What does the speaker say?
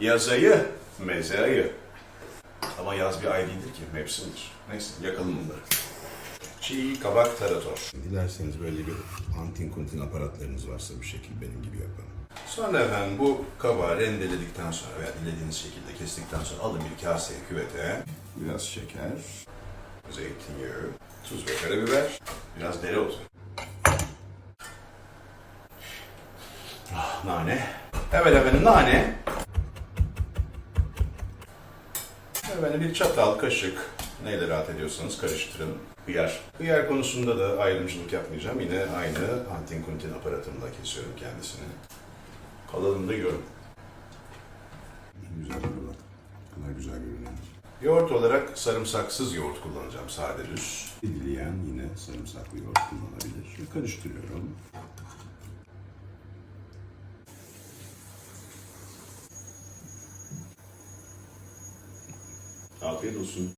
Yaz ayı, meze ayı. Ama yaz bir ay değildir ki, mevsimdir. Neyse, yakalım bunları. Çiğ kabak tarator. Dilerseniz böyle bir antin kuntin aparatlarınız varsa bir şekil benim gibi yapın. Sonra efendim bu kabağı rendeledikten sonra veya dilediğiniz şekilde kestikten sonra alın bir kaseye, küvete. Biraz şeker, zeytinyağı, tuz ve karabiber, biraz dereotu. Ah, nane. Evet efendim nane. Efendim bir çatal, kaşık, neyle rahat ediyorsanız karıştırın. Hıyar. Hıyar konusunda da ayrımcılık yapmayacağım. Yine aynı antin kuntin aparatımla kesiyorum kendisini. Kalanını da yiyorum. Güzel bir bak. Ne kadar güzel görünüyor. Yoğurt olarak sarımsaksız yoğurt kullanacağım sade düz. Dileyen yine sarımsaklı yoğurt kullanabilir. 然后推书。